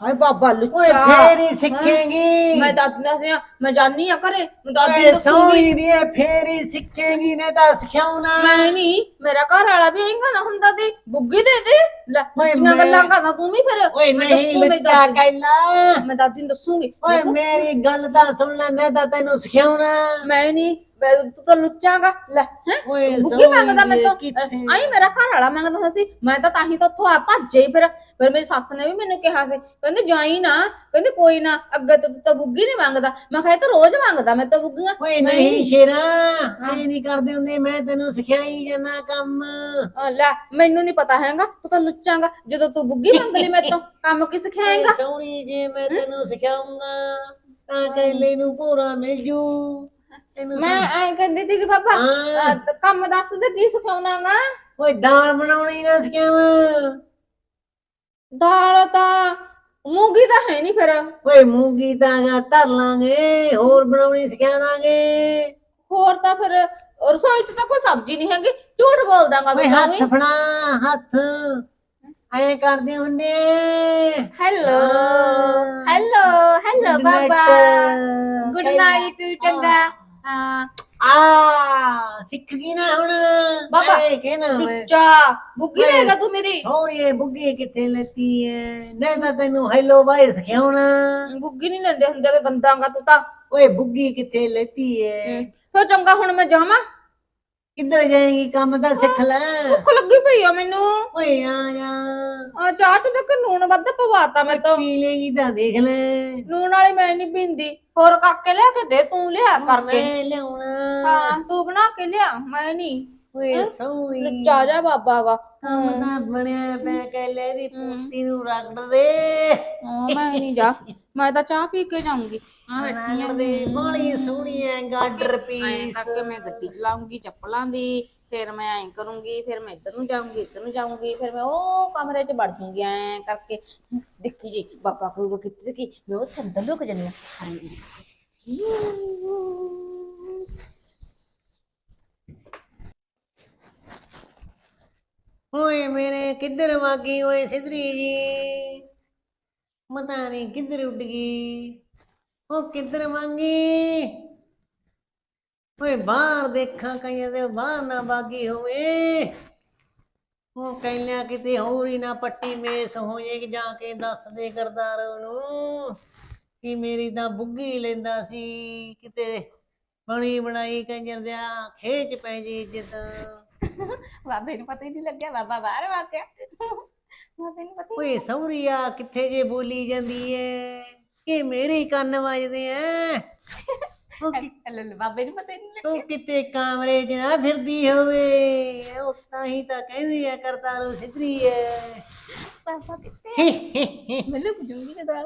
ਹਾਏ ਬਾਬਾ ਓਏ ਲੁੱਚਾ ਫੇਰ ਹੀ ਸਿੱਖੇਂਗੀ। ਮੈਂ ਦਾਦੀ ਦੱਸਿਆ ਮੈਂ ਜਾਨੀ ਆ ਘਰੇ ਮੈਂ ਦਾਦੀ ਨੂੰ ਦੱਸੂਗੀ। ਸੋਹਣੀ ਦੀ ਐ ਫੇਰ ਹੀ ਸਿੱਖੇਂਗੀ ਨੇ ਤਾਂ ਸਿਖਾਉਣਾ। ਮੈਂ ਨਹੀਂ ਮੇਰਾ ਘਰ ਵਾਲਾ ਵੀ ain't ਨਾ ਹੁੰਦਾ ਦੀ ਬੁੱਗੀ ਦੇ ਦੇ ਲੈ ਓਏ ਮੈਂ- ਗੱਲਾਂ ਕਰਦਾ ਤੂੰ ਵੀ ਫਿਰ। ਓਏ ਮੈਂ ਨਹੀਂ ਦੱਸੂ ਮੇਰੀ ਬੱਚਾ ਦਾਦੀ ਨੂੰ। ਕਹਿਲਾ ਮੈਂ ਦਾਦੀ ਨੂੰ ਦੱਸੂਗੀ। ਓਏ ਮੇਰੀ ਗੱਲ ਤਾਂ ਸੁਣ ਲੈ ਨੇ ਤਾਂ ਤੈਨੂੰ ਸਿਖਾਉਣਾ। ਮੈਂ ਨਹੀਂ ਮੈਂ ਤੂੰ ਤਾਂ ਲੁੱਚਾਗਾ। ਲੈ ਹੈ? ਓਏ ਬੁੱਗੀ ਮੰਗਦਾ ਮੈਂ ਸੋਹਣੀ ਤਾਂ ਦੀ ਕਿੱਥੇ? ਆਈ ਮੇਰਾ ਘਰ ਵਾਲਾ ਮੰਗਦਾ ਸੀ। ਮੈਂ ਤਾਂ ਤਾਂ ਹੀ ਤਾਂ ਉੱਥੋਂ ਆ ਭੱਜੇ ਫਿਰ। ਫਿਰ ਮੇਰੀ ਸੱਸ ਨੇ ਵੀ ਮੈਨੂੰ ਕਿਹਾ ਸੀ। ਕਹਿੰਦੀ ਜਾਈ ਨਾ। ਕਹਿੰਦੀ ਕੋਈ ਨਾ ਅੱਗੇ ਤੋਂ ਤੂੰ ਤਾਂ ਬੁੱਗੀ ਨਹੀਂ ਮੰਗਦਾ। ਮੈਂ ਕਿਹਾ ਇਹ ਤਾਂ ਰੋਜ਼ ਮੰਗਦਾ ਮੈਂ ਤਾਂ ਬੁੱਗੀਆਂ। ਓਏ ਮੈਂ ਨਹੀਂ ਨਹੀਂ- ਸ਼ੇਰਾ ਇਹ ਨਹੀਂ ਕਰਦੇ ਹੁੰਦੇ ਮੈਂ ਤੈਨੂੰ ਸਿਖਾਈ ਕੰਮ। ਅਹ ਲੈ ਮੈਨੂੰ ਨਹੀਂ ਪਤਾ ਹੈਗਾ। ਤੂੰ ਤਾਂ ਲੁੱਚਾਂਗਾ। ਜਦੋਂ ਤੂੰ ਬੁੱਗੀ ਮੰਗ ਲਈ ਮੇਰੇ ਤੋਂ ਕੰਮ ਕੀ ਸਿਖਾਏਗਾ? ਓਏ ਸੋਹਣੀ ਜੇ ਮੈਂ ਤੈਨੂੰ ਸਿਖਾਉਂਗਾ ਤਾਂ ਕਹਿਲੇ ਨੂੰ ਪੂਰਾ ਮਿਲ ਜੂ। ਤੈਨੂੰ ਮੈਂ ਐਂ ਕਹਿੰਦੀ ਸੀ ਕਿ ਬਾਬਾ ਹਾਂ। ਅਹ, ਤੇ ਕੰਮ ਦੱਸ ਦੇ ਕੀ ਸਿਖਾਉਣਾਗਾ ਓਏ ਦਾਲ ਬਣਾਉਣੀ ਨਾ ਸਿਖਾਵਾਂ। ਦਾਲ ਤਾਂ ਮੂੰਗੀ ਤਾਂ ਹੈ ਨਹੀਂ ਫਿਰ। ਓਏ ਮੂੰਗੀ ਤਾਂ ਗਾ ਧਰ ਲਾਂਗੇ ਹੋਰ ਬਣਾਉਣੀ ਸਿਖਾ ਦਾਂਗੇ ਹੋਰ ਤਾਂ ਫਿਰ ਰਸੋਈ 'ਚ ਤਾਂ ਕੋਈ ਸਬਜ਼ੀ ਨਹੀਂ ਹੈਗੀ ਝੂਠ ਬੋਲਦਾਗਾ ਓਏ ਤੂੰ ਤਾਂ ਹੱਥ ਫੜਾ ਹੱਥ। ਐ ਕਰਦੇ ਹੁੰਦੇ ਹੈਲੋ ਹਾਂ। ਹੈਲੋ ਹੈਲੋ ਬਾਬਾ. ਗੁੱਡ ਨਾਈਟ ਚੰਗਾ। ਹਾਂ ਆ ਸਿੱਖ ਗਈ ਨਾ ਹੁਣ। ਬਾਬਾ, ਐ ਕਹਿਣਾ ਬੁੱਗੀ ਓਏ। ਲੈਗਾ ਤੂੰ ਮੇਰੀ। ਸੋਹਣੀਏ ਬੁੱਗੀ ਕਿੱਥੇ ਲੈਤੀ ਐ? ਨਹੀਂ ਤਾਂ ਤੈਨੂੰ ਹੈਲੋ ਬਾਈ ਸਿਖਾਉਣਾ ਬੁੱਗੀ ਨਹੀਂ ਲੈਂਦੇ ਹੁੰਦੇ ਕਿ ਗੰਦਾਗਾ ਤੂੰ ਤਾਂ। ਓਏ ਬੁੱਗੀ ਕਿੱਥੇ ਲੈਤੀ ਐ? ਫਿਰ ਚੰਗਾ ਹੁਣ ਮੈਂ ਜਾਵਾਂ। ਕਿੱਧਰ ਜਾਏਗੀ? ਕੰਮ ਤਾਂ ਸਿੱਖ ਲੈ। ਭੁੱਖ ਲੱਗੀ ਪਈ ਆ ਮੈਨੂੰ। ਓਏ ਆ ਜਾ। ਆ ਚਾਹ ਚ ਦੇਖ ਲੂਣ ਵੱਧ ਪਵਾਤਾ ਮੈਂ ਤਾਂ। ਪੀ ਲੇਗੀ ਤਾਂ ਦੇਖ ਲੈ। ਲੂਣ ਵਾਲੀ ਮੈਂ ਨਹੀਂ ਪੀਂਦੀ। ਹੋਰ ਕਰਕੇ ਲਿਆ ਕੇ ਦੇ ਤੂੰ ਲਿਆ ਕਰਕੇ। ਮੈਂ ਲਿਆਉਣਾ। ਹਾਂ ਤੂੰ ਬਣਾ ਕੇ ਲਿਆ ਮੈਂ ਨਹੀਂ ਓਏ ਬਾਬਾ ਗਾ ਕੰਮ ਤਾਂ ਬਣਿਆ ਪਿਆ ਕਹਿਲੇ ਦੀ ਪੂਤੀ ਨੂੰ ਰਗੜ ਦੇ ਹਾਂ ਮੈਂ ਨਹੀਂ ਜਾ। ਮੈਂ ਤਾਂ ਚਾਹ ਪੀ ਕੇ ਜਾਊਂਗੀ। ਹਾਂ ਬੈਠੀ ਰਗੜ ਦੇ। ਬਾਲੀ ਸੋਹਣੀ ਐ ਗਾਡਰ ਐਂ ਪੀਸ। ਕਰਕੇ ਮੈਂ ਗੱਡੀ ਚਲਾਉਂਗੀ ਚੱਪਲਾਂ ਦੀ। ਫਿਰ ਮੈਂ ਐਂ ਕਰੂੰਗੀ ਫਿਰ ਮੈਂ ਇੱਧਰ ਨੂੰ ਜਾਊਂਗੀ ਇੱਧਰ ਨੂੰ ਜਾਊਂਗੀ। ਫਿਰ ਮੈਂ ਉਹ ਕਮਰੇ 'ਚ ਵੜ ਜੂੰਗੀ ਐਂ ਕਰਕੇ। ਦੇਖੀ ਜੀ ਪਾਪਾ ਕਹੂਗਾ ਕਿੱਥੇ ਕੀ ਮੈਂ ਉੱਥੇ ਅੰਦਰ ਲੁਕ ਜੰਨੀ ਓਏ ਮੇਰੇ ਕਿੱਧਰ ਵਾਗੀ ਓਏ ਸਿਧਰੀ ਜੀ? ਪਤਾ ਨਹੀਂ ਕਿੱਧਰ ਉੱਡ ਗਈ। ਉਹ ਕਿੱਧਰ ਵਾਂਗੀ? ਓਏ ਬਾਹਰ ਦੇਖਾਂ ਕਈਆਂ ਦੇ, ਬਾਹਰ ਨਾ ਵਾਗੀ ਹੋਵੇ। ਉਹ ਕਹਿੰਨਿਆ ਕਿਤੇ ਹੋਰ ਹੀ ਨਾ ਪੱਟੀ ਮੇਸ ਹੋ ਜੇ ਜਾ ਕੇ ਦੱਸ ਦੇ ਕਰਦਾਰ ਨੂੰ ਕਿ ਮੇਰੀ ਤਾਂ ਬੁੱਗੀ ਲੈਂਦਾ ਸੀ, ਕਿਤੇ ਬਣੀ ਬਣਾਈ ਕੰਜਰ ਦਿਆ ਖੇਚ ਪੈ ਜੀ ਇੱਜ਼ਤ ਬਾਬੇ ਨੂੰ ਪਤਾ ਹੀ ਨਹੀਂ ਲੱਗਿਆ ਬਾਬਾ ਬਾਹਰ ਆ ਗਿਆ। ਬਾਬੇ ਨੂੰ ਪਤਾ ਓਏ ਸੌਰੀਆ ਕਿੱਥੇ ਜੇ ਬੋਲੀ ਜਾਂਦੀ ਏ? ਕਿ ਮੇਰੇ ਹੀ ਕੰਨ ਵੱਜਦੇ ਐ। ਉਹ ਕਿ- ਹੀ ਬਾਬੇ ਨੂੰ ਪਤਾ ਹੀ ਨਹੀਂ ਉਹ ਕਿਤੇ ਕਾਮਰੇ 'ਚ ਨਾ ਫਿਰਦੀ ਹੋਵੇ। ਉਹ ਤਾਂ ਹੀ ਤਾਂ ਕਹਿੰਦੀ ਆ ਕਰਤਾਰੂ ਸਿੱਧਰੀ ਐ। ਬਾਬਾ ਕਿੱਥੇ ਮੈਂ ਲੁਕ ਜੂੰਗੀ ਨਾ ਤਾਂ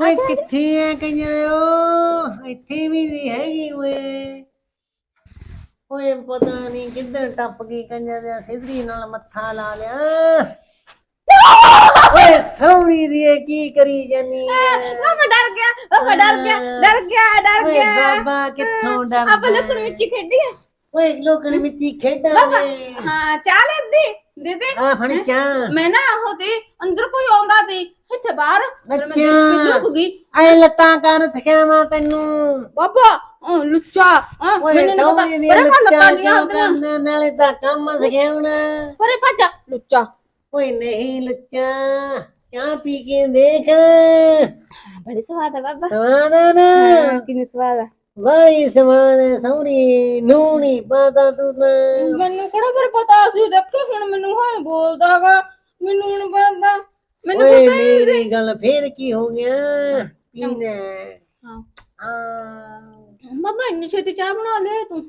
ਓਏ ਕਿੱਥੇ ਐ ਕਹਿੰਦੇ ਓ ਇੱਥੇ ਵੀ ਨਹੀਂ ਹੈਗੀ ਓਏ। ਓਏ ਪਤਾ ਨਹੀਂ ਕਿੱਧਰ ਟੱਪ ਗਈ ਕੰਜਰ ਦੇ ਸਿੱਧਰੀ ਨਾਲ ਮੱਥਾ ਲਾ ਲਿਆ। ਓਏ ਸੌਰੀ ਦੀ ਇਹ ਕੀ ਕਰੀ ਜਾਨੀ ਬਾਬਾ ਡਰ ਗਿਆ ਬਾਬਾ ਡਰ ਗਿਆ ਡਰ ਗਿਆ ਡਰ ਓਏ ਗਿਆ। ਬਾਬਾ ਕਿੱਥੋਂ ਡਰਦਾ ਆਪਾਂ ਲੁਕਣ ਵਿੱਚ ਹੀ ਖੇਡੀਏ ਓਏ ਲੋਕਣ ਵਿੱਚ ਹੀ ਖੇਡਾਂਗੇ। ਹਾਂ ਚਾਹ ਲੈਂਦੀ ਦੀਦੀ ਆ ਫੜ ਚਾ ਮੈਂ ਨਾ ਉਹ ਤੇ ਅੰਦਰ ਕੋਈ ਆਉਂਦਾ ਸੀ ਇੱਥੇ ਬਾਹਰ। ਫਿਰ ਮੈਂ। ਦੇਖ ਕੇ ਲੁਕ ਗਈ। ਐ ਲੱਤਾਂ ਕਰ ਸਿਖਾਵਾਂ ਤੈਨੂੰ। ਬਾਬਾ ਉਹ ਲੁੱਚਾ ਹਾਂ, ਮੈਨੂੰ ਨਹੀਂ ਪਤਾ। ਸੌਰੀ ਦੀ ਪਰੇ ਕਰ ਲੱਤਾਂ ਲੱਤਾਂ ਨਹੀਂ ਕਿਉਂ ਆਉਂਦੀਆਂ ਕਰਨਾ ਨਾਲੇ ਤਾਂ ਕੰਮ ਸਿਖਾਉਣਾ ਪਰੇ ਭੱਜਾ ਲੁੱਚਾ। ਓਏ ਨਹੀਂ ਲੱਚਾ ਚਾਹ ਪੀ ਕੇ ਦੇਖ। ਬੜੀ ਸਵਾਦ ਹੈ ਬਾਬਾ। ਸਵਾਦ ਆ ਨਾ। ਕਿੰਨੀ ਸਵਾਦ ਹੈ ਬਾਈ ਸਵਾਦ ਹੈ ਸੌਰੀ ਨੂਣੀ ਪਤਾ ਤੂੰ ਤਾਂ। ਮੈਨੂੰ ਕਿਹੜਾ ਫਿਰ ਪਤਾ ਸੀ ਦੇਖੇ ਹੁਣ ਮੈਨੂੰ ਹਾਂ ਬੋਲਦਾਗਾ ਮੈਨੂੰ ਹੁਣ ਮੈਨੂੰ ਓਏ ਪਤਾ ਹੀ ਮੇਰੀ ਗੱਲ ਫੇਰ ਕੀ ਹੋ ਗਿਆ? ਪੀਣਾ। ਹਾਂ। ਆ ਬਾਬਾ ਇੰਨੀ ਛੇਤੀ ਚਾਹ ਬਣਾ ਲੈ ਤੂੰ।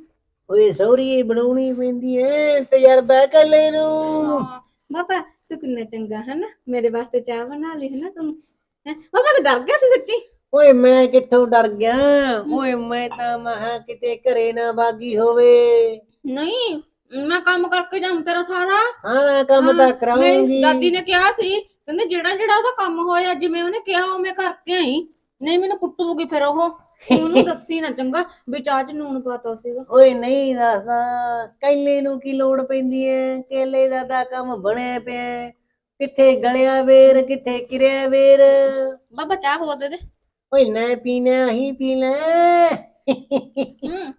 ਓਏ ਸੌਰੀ ਬਣਾਉਣੀ ਪੈਂਦੀ ਐ ਤਜਰਬਾ ਕਰ ਲੈ ਨੂੰ ਹਾਂ, ਬਾਬਾ ਤੂੰ ਕਿੰਨਾ ਚੰਗਾ ਹੈ ਨਾ ਮੇਰੇ ਵਾਸਤੇ ਚਾਹ ਬਣਾ ਲਈ ਹੈ ਨਾ ਤੂੰ? ਹੈਂ? ਪਾਪਾ ਤਾਂ ਡਰ ਗਿਆ ਸੀ ਸੱਚੀ? ਓਏ ਮੈਂ ਕਿੱਥੋਂ ਡਰ ਗਿਆ? ਓਏ ਮੈਂ ਤਾਂ ਮਹਾ ਕਿਤੇ ਘਰੇ ਨਾ ਬਾਗੀ ਹੋਵੇ। ਨਹੀਂ ਮੈਂ ਕੰਮ ਕਰਕੇ ਜਾਉਂ ਤੇਰਾ ਸਾਰਾ। ਸਾਰਾ ਕੰਮ ਤਾਂ ਮੇਰੀ ਕਰਾਉਂਗੀ ਦਾਦੀ ਨੇ ਕਿਹਾ ਸੀ ਕਹਿੰਦੇ ਜਿਹੜਾ ਜਿਹੜਾ ਉਹਦਾ ਕੰਮ ਹੋਇਆ ਜਿਵੇਂ ਉਹਨੇ ਕਿਹਾ ਉਵੇਂ ਕਰਕੇ ਆਈ। ਨਹੀਂ ਮੈਨੂੰ ਕੁੱਟੂਗੀ ਫਿਰ ਉਹ। ਉਹਨੂੰ ਦੱਸੀ ਨਾ ਚੰਗਾ ਵੀ ਚਾਹ ਚ ਨੂਣ ਪਾਤਾ ਸੀਗਾ। ਓਏ ਨਹੀਂ ਦੱਸਦਾ ਕੈਲੇ ਨੂੰ ਕੀ ਲੋੜ ਪੈਂਦੀ ਐ ਕੇਲੇ ਦਾ ਤਾਂ ਕੰਮ ਬਣਿਆ ਪਿਆ ਹੈ। ਕਿੱਥੇ ਗਲਿਆ ਵੇਰ ਕਿੱਥੇ ਕਿਰਿਆ ਵੇਰ? ਬਾਬਾ ਚਾਹ ਹੋਰ ਦੇ ਦੇ। ਓਏ ਨਾ ਪੀਣਾ ਹੀ ਪੀ ਲੈ। ਹੂੰ।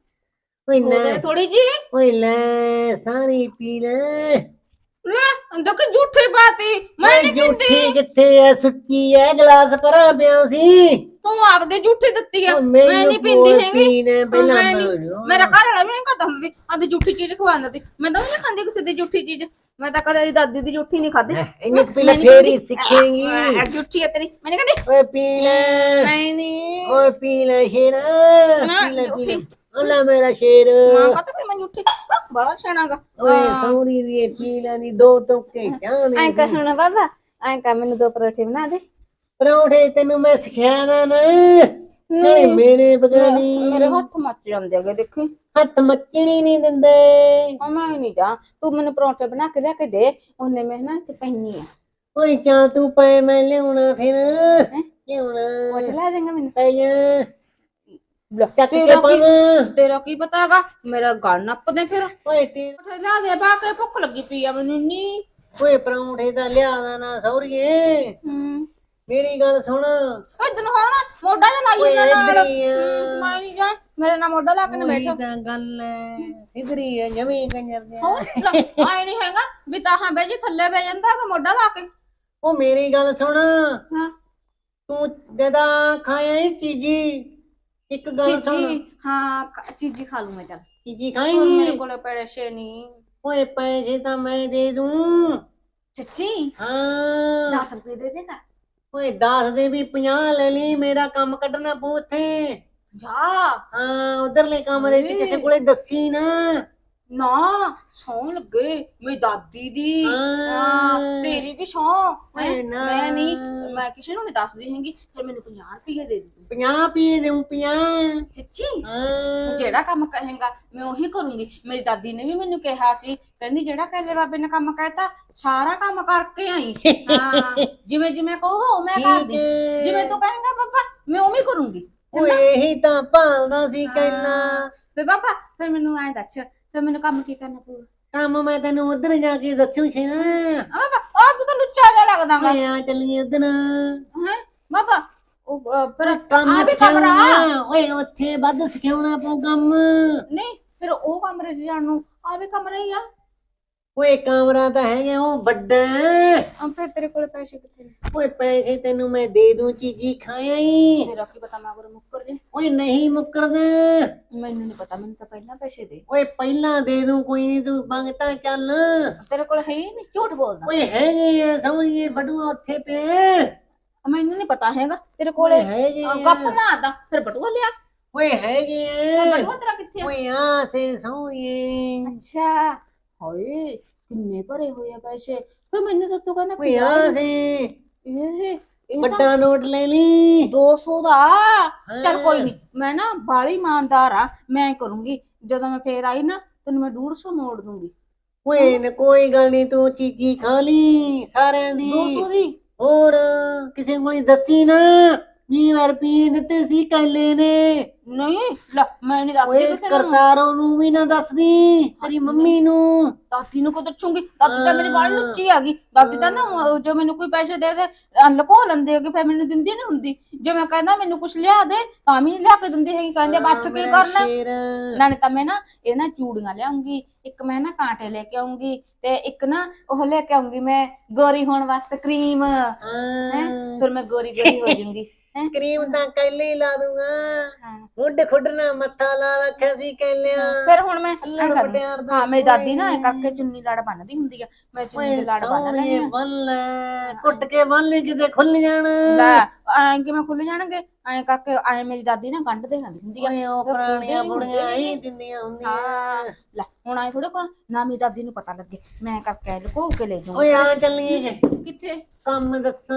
ਓਏ ਹੋਰ ਦੇ ਨਾ ਥੋੜੀ ਜੀ ਓਏ ਲੈ ਸਾਰੀ ਪੀ ਲੈ। ਲੈ ਕਿ ਝੂਠੀ ਪਾਤੀ ਮੈਂ ਨਹੀਂ ਪੀਂਦੀ। ਝੂਠੀ ਕਿੱਥੇ ਐ? ਸੁੱਚੀ ਐ ਗਲਾਸ ਭਰਾ ਪਿਆ ਸੀ। ਤੂੰ ਆਪਦੇ ਝੂਠੀ ਦਿੱਤੀ ਆ ਮੈਂ ਮੈਨੂੰ ਨਹੀਂ ਪੀਂਦੀ ਹੋਰ ਹੈਗੀ। ਪੀਣਾ ਪਹਿਲਾਂ ਮੈਂ ਨੀ- ਮੈਨੂੰ। ਮੇਰਾ ਘਰ ਵਾਲਾ ਵੀ ਨਹੀਂ ਖਾਂਦਾ ਹੁੰਦੀ ਆਦੀ ਝੂਠੀ ਚੀਜ਼ ਖਵਾਉਂਦਾ ਸੀ। ਮੈਂ ਤਾਂ ਵੀ ਨਹੀਂ ਖਾਂਦੀ ਕਿਸੇ ਦੀ ਝੂਠੀ ਚੀਜ਼। ਮੈਂ ਤਾਂ ਕਦੇ ਦਾਦੀ ਦੀ ਝੂਠੀ ਨਹੀਂ ਖਾਦੀ ਇਹਨੇ ਪਹਿਲਾਂ ਫੇਰ ਸਿੱਖੇਂਗੀ। ਝੂਠੀ ਹੈ ਤੇਰੀ। ਮੈਂ ਨਹੀਂ ਕਹਿੰਦੀ ਓਏ ਪੀ ਲੈ। ਨਹੀਂ ਨਹੀਂ ਓਏ ਪੀ ਲੈ ਸ਼ੇਰ। ਨਾ, ਪੀ ਲੈ ਪੀ ਲੈ ਮੇਰਾ ਸ਼ੇਰ। ਮਾਂ ਕਹਤਾ ਫਿਰ ਮੈਂ ਝੂਠੀ ਬੜਾ ਛਣਾਗਾ ਓਏ ਸੌਰੀ ਦੀ ਇਹ ਪੀ ਲੈਣੀ ਦੋ ਤੁੱਕੇ ਚਾਹ ਐਂ ਦੇ ਕਰ ਹੁਣ ਬਾਬਾ ਐਂ ਕਰ ਮੈਨੂੰ ਦੋ ਪਰੌਠੇ ਬਣਾ ਦੇ। ਪਰੌਂਠੇ ਤੈਨੂੰ ਮੈਂ ਸਿਖਾਇਆ ਨਾ ਨਾ। ਨਹੀਂ। ਮੇਰੇ ਬਗਾਨੀ। ਮੇਰੇ ਹੱਥ ਮੱਚ ਜਾਂਦੇ ਹੈਗੇ ਦੇਖੀ। ਹੱਥ ਮੱਚਣੀ ਨਹੀਂ ਦਿੰਦੇ। ਮੈਂ ਨਹੀਂ ਜਾ ਤੂੰ ਮੈਨੂੰ ਪਰੌਂਠੇ ਬਣਾ ਕੇ ਲਿਆ ਕੇ ਦੇ ਉਹਨੇ ਮੈਂ ਨਾ ਤੇ ਪੈਣੀ ਆ। ਓਏ ਚਾ ਤੂੰ ਪਏ ਮੈਂ ਲਿਆਉਣਾ ਫਿਰ। ਲਿਆਉਣਾ। ਪੁੱਛ ਲੈ ਦੇਂਗਾ ਮੈਨੂੰ। ਪੈ ਜਾ। ਲੈ, ਚੱਕ ਕੇ ਤੇਰਾ ਕੀ ਪਾਵਾਂ ਤੇਰਾ ਕੀ ਪਤਾਗਾ ਮੇਰਾ ਗਲ ਨੱਪ ਦੇ ਫਿਰ। ਓਏ ਤੇ ਲਿਆ ਦੇ ਬਾ ਕੇ ਭੁੱਖ ਲੱਗੀ ਪਈ ਆ ਮੈਨੂੰ ਨੀ ਓਏ ਪਰੌਂਠੇ ਦਾ ਲਿਆਦਾ ਨਾ ਸੌਰੀਏ ਹੂੰ। ਮੇਰੀ ਗੱਲ ਸੁਣ। ਇਦਨ ਹੋ ਨਾ ਮੋਢਾ ਜਿਹਾ ਲਾਈ ਓਏ ਇਹਨਾਂ ਨਾਲ। ਇੱਧਰ ਹੀ ਆ। ਹੂੰ, ਮੈਂ ਨਹੀਂ ਜਾ ਮੇਰੇ ਨਾਲ ਮੋਢਾ ਲਾ ਕੇ ਨਾ ਉਹੀ ਬੈਠੋ ਤਾਂ ਗੱਲ ਐ। ਸਿਧਰੀ ਐ ਜਮੀ ਕੰਜਰ ਦੇ ਹੋਰ ਆਏ ਨਹੀਂ ਹੈਗਾ ਵੀ ਤਾਹਾਂ ਬਹਿ ਜੀ ਥੱਲੇ ਬਹਿ ਜਾਂਦਾ ਮੈਂ ਮੋਢਾ ਲਾ ਕੇ। ਉਹ ਮੇਰੀ ਗੱਲ ਸੁਣ। ਹਾਂ। ਤੂੰ ਜਦਾ ਖਾਇਆ ਹੀ ਚੀਜੀ। ਇੱਕ ਗੱਲ ਸੁਣ ਚੀਜੀ ਹਾਂ ਚੀਜੀ ਖਾ ਲੂ ਮੈਂ ਚੱਲ। ਚੀਜੀ ਹੋਰ ਮੇਰੇ ਖਾਏਂਗੀ ਕੋਲੇ ਪੈਸੇ ਨਹੀਂ ਓਏ ਪੈਸੇ ਤਾਂ ਮੈਂ ਦੇ ਦੂੰ। ਚੱਚੀ ਹਾਂ। 10 ਰੁਪਏ ਦੇ ਦੇਗਾ ਓਏ 10 ਦੇ ਵੀ 50 ਲੈ ਲਈ ਮੇਰਾ ਕੰਮ ਕੱਢਣਾ ਪਊ ਉੱਥੇ। ਜਾ ਹਾਂ ਉਧਰਲੇ ਕਮਰੇ 'ਚ। ਕਿਸੇ ਕੋਲੇ ਦੱਸੀ ਨਾ। ਨਾ ਸੌਂ ਲੱਗੇ। ਮੇਰੀ ਦਾਦੀ ਦੀ। ਹਾਂ। ਹਾਂ ਤੇਰੀ ਵੀ ਸੌਂ। ਨਾ। ਮੈਂ ਨਹੀਂ ਮੈਂ ਕਿਸੇ ਨੂੰ ਨਹੀਂ ਦੱਸਦੀ ਹੈਗੀ। ਫਿਰ ਮੈਨੂੰ 50 ਰੁਪਏ ਦੇ ਦੇ। 50 ਪੀ ਦੇਉਂ 50 ਸੱਚੀ ਹਾਂ। ਜਿਹੜਾ ਕੰਮ ਕਹੇਗਾ ਮੈਂ ਉਹੀ ਕਰੂੰਗੀ। ਮੇਰੀ ਦਾਦੀ ਨੇ ਵੀ ਮੈਨੂੰ ਕਿਹਾ ਸੀ ਕਹਿੰਦੀ ਜਿਹੜਾ ਕਹਿੰਦੇ ਬਾਬੇ ਨੇ ਕੰਮ ਕਹਿਤਾ ਸਾਰਾ ਕੰਮ ਕਰਕੇ ਆਈ। ਹਾਂ। ਜਿਵੇਂ ਜਿਵੇਂ ਕਹੂਗਾ ਉਵੇਂ ਕਰਦੀ ਠੀਕ ਏ। ਜਿਵੇਂ ਤੂੰ ਕਹੇਗਾ ਬਾਬਾ ਮੈਂ ਉਵੇਂ ਕਰੂੰਗੀ। ਓਏ ਇਹੀ ਤਾਂ ਭਾਲਦਾ ਸੀ ਕਹਿਣਾ ਫੇ ਬਾਬਾ ਫਿਰ ਮੈਨੂੰ ਐਂ ਦੱਸ। ਫਿਰ ਮੈਨੂੰ ਕੰਮ ਕੀ ਕਰਨਾ ਪਊਗਾ? ਕੰਮ ਮੈਂ ਤੈਨੂੰ ਉਧਰ ਜਾ ਕੇ ਦੱਸੂ ਸੀ ਨਾ ਆ ਬਾਬਾ ਆ ਤੂੰ ਤਾਂ ਲੁੱਚਾ ਜਿਹਾ ਲੱਗਦਾਗਾ ਓਏ ਆ ਚੱਲੀਏ ਉਧਰ। ਹੈ? ਬਾਬਾ ਉਹ ਅ, ਫਿਰ ਕੰਮ ਆ ਵੀ ਕਮਰਾ ਸਿਖਾਉਣਾ। ਓਏ ਉੱਥੇ ਵੱਧ ਸਿਖਾਉਣਾ ਪਊ ਕੰਮ। ਨਹੀਂ ਫਿਰ ਉਹ ਕਮਰੇ 'ਚ ਜਾਣ ਨੂੰ ਆ ਵੀ ਕਮਰਾ ਹੀ ਆ। ਓਏ ਕਮਰਾ ਤਾਂ ਹੈਗਾ ਉਹ ਵੱਡਾ। ਆ ਫਿਰ ਤੇਰੇ ਕੋਲ ਪੈਸੇ ਕਿੱਥੇ ਨੇ? ਓਏ ਪੈਸੇ ਤੈਨੂੰ ਮੈਂ ਦੇ ਦੂੰ ਚੀਜੀ ਖਾਇਆ ਹੀ। ਕੀ ਪਤਾ ਮਗਰ ਮੁੱਕਰ ਜੇ। ਓਏ ਨਹੀਂ ਮੁੱਕਰਦਾ। ਮੈਨੂੰ ਨਹੀਂ ਪਤਾ ਮੈਨੂੰ ਤਾਂ ਪਹਿਲਾਂ ਪੈਸੇ ਦੇ। ਓਏ ਪਹਿਲਾਂ ਦੇ ਦੂੰ ਕੋਈ ਨਹੀਂ ਤੂੰ ਮੰਗਤਾ ਚੱਲ। ਤੇਰੇ ਕੋਲ ਹੈ ਹੀ ਨਹੀਂ ਝੂਠ ਬੋਲਦਾ। ਓਏ ਹੈਗੇ ਆ ਸਮਝੀਏ ਬਟੂਆ ਉੱਥੇ ਪਿਆ। ਮੈਨੂੰ ਨਹੀਂ ਪਤਾ ਹੈਗਾ ਤੇਰੇ ਕੋਲੇ ਓਏ ਹੈਗੇ ਅ, ਆ। ਗੱਪ ਮਾਰਦਾ ਫਿਰ ਬਟੂਆ ਲਿਆ। ਓਏ ਹੈਗੇ ਆ। ਬਟੂਆ ਤੇਰਾ ਕਿੱਥੇ ਆ? ਓਏ ਆ ਸੇ ਸੋਈਏ ਅੱਛਾ। ਹਾਏ ਕਿੰਨੇ ਭਰੇ ਹੋਏ ਆ ਪੈਸੇ। ਫਿਰ ਮੈਨੂੰ ਤਾਂ ਤੂੰ ਕਹਿੰਦਾ ਓਏ ਆ ਪੰਜਾਹ ਸੇ ਇਹ ਇਹ ਤਾਂ ਵੱਡਾ ਨੋਟ ਲੈ ਲਈ। 200 ਦਾ? ਚੱਲ। ਕੋਈ ਨਹੀਂ ਮੈਂ ਨਾ ਬਾਲੀ ਇਮਾਨਦਾਰ ਆ ਮੈਂ ਕਰੂੰਗੀ। ਜਦੋਂ ਮੈਂ ਫੇਰ ਆਈ ਨਾ ਤੈਨੂੰ ਮੈਂ 150 ਮੋੜ ਦੂੰਗੀ। ਓਏ ਨ ਕੋਈ ਗੱਲ ਨਹੀਂ ਤੂੰ ਚੀਜੀ ਖਾ ਲਈ ਸਾਰਿਆਂ ਦੀ। 200 ਦੀ? ਹੋਰ ਕਿਸੇ ਕੋਲ ਦੱਸੀ ਨਾ। 20 ਰੁਪਏ ਦਿੱਤੇ ਸੀ ਕੱਲੇ ਨੇ। ਨਹੀਂ ਲੈ ਮੈਂ ਨਹੀਂ ਦੱਸਦੀ ਓਏ ਕਿਸੇ ਨੂੰ। ਕਰਤਾਰੋਂ ਨੂੰ ਵੀ ਨਾ ਦੱਸਦੀ ਤੇਰੀ ਮੰਮੀ ਨੂੰ। ਦਾਦੀ ਨੂੰ ਕੋ ਦੱਸੂਗੀ? ਦਾਦੀ ਤਾਂ ਮੇਰੀ ਬਾਲੀ ਲੁੱਚੀ ਆ ਗਈ ਦਾਦੀ ਤਾਂ ਨਾ ਉਹ ਜੋ ਮੈਨੂੰ ਕੋਈ ਪੈਸੇ ਦੇ ਦੇ ਅਹ ਲੁਕੋ ਲੈਂਦੇ ਹੈਗੇ ਫਿਰ ਮੈਨੂੰ ਦਿੰਦੀ ਨਹੀਂ ਹੁੰਦੀ। ਜੇ ਮੈਂ ਕਹਿੰਦਾ ਮੈਨੂੰ ਕੁਝ ਲਿਆ ਦੇ ਤਾਂ ਵੀ ਨਹੀਂ ਲਿਆ ਕੇ ਦਿੰਦੀ ਹੈਗੀ ਕਹਿੰਦੇ ਬੱਚ ਕੀ ਮੇਰਾ ਕਰਨਾ ਸ਼ੇਰ। ਨਾਲੇ ਤਾਂ ਮੈਂ ਨਾ ਇਹ ਨਾ ਚੂੜੀਆਂ ਲਿਆਉਂਗੀ ਇੱਕ ਮੈਂ ਨਾ ਕਾਂਟੇ ਲੈ ਕੇ ਆਉਂਗੀ ਤੇ ਇੱਕ ਨਾ ਉਹ ਲੈ ਕੇ ਆਉਂਗੀ ਮੈਂ ਗੋਰੀ ਹੋਣ ਵਾਸਤੇ ਕਰੀਮ। ਹਾਂ। ਫਿਰ ਮੈਂ ਗੋਰੀ ਗੋਰੀ ਹੋ ਜਾਊਂਗੀ। ਹੈਂ? ਕਰੀਮ ਤਾਂ ਕੱਲੇ ਹੀ ਲਾ ਦੂੰਗਾ। ਹਾਂ। ਮੁੱਢ ਖੁੱਡਣਾ ਮੱਥਾ ਲਾ ਰੱਖਿਆ ਸੀ ਕਹਿਲਿਆ ਫਿਰ ਹੁਣ ਮੈਂ ਐਂ ਕਰਦੀ ਦਾ ਹਾਂ ਮੇਰੀ ਦਾਦੀ ਨਾ ਐ। ਕਰਕੇ ਚੁੰਨੀ ਲੜ ਬੰਨਦੀ ਹੁੰਦੀ ਆ। ਮੈਂ ਚੁੰਨੀ ਦੇ ਲੜ ਬੰਨ ਲੈਣੀ ਸੌਰੀਏ ਆ। ਬੰਨ ਲੈ ਕੁੱਟ ਕੇ ਬੰਨ ਲਈ ਕਿਤੇ ਖੁੱਲ ਜਾਣ। ਲੈ ਐਂ ਕਿਵੇਂ ਖੁੱਲ ਜਾਣਗੇ? ਐਂ ਕਰਕੇ ਐਂ ਮੇਰੀ ਦਾਦੀ ਨਾ ਗੰਢ ਦੇ ਰਹਿੰਦੀ ਹੁੰਦੀ ਆ। ਓਏ ਉਹ ਪੁਰਾਣੀਆਂ ਬੁੜੀਆਂ ਹੀ ਹੁੰਦੇ ਦਿੰਦੀਆਂ ਹਾਂ ਹੁੰਦੀਆਂ ਲੈ ਹੁਣ ਐਂ ਥੋੜੇ ਕੋਲ ਨਾ ਮੇਰੀ ਦਾਦੀ ਨੂੰ ਪਤਾ ਲੱਗੇ। ਮੈਂ ਕਰਕੇ ਐਂ ਲੁਕੋ ਕੇ ਲੈ ਜਾਊਂ ਓਏ ਆ ਚੱਲੀਏ। ਕਿੱਥੇ? ਕੰਮ ਦੱਸ।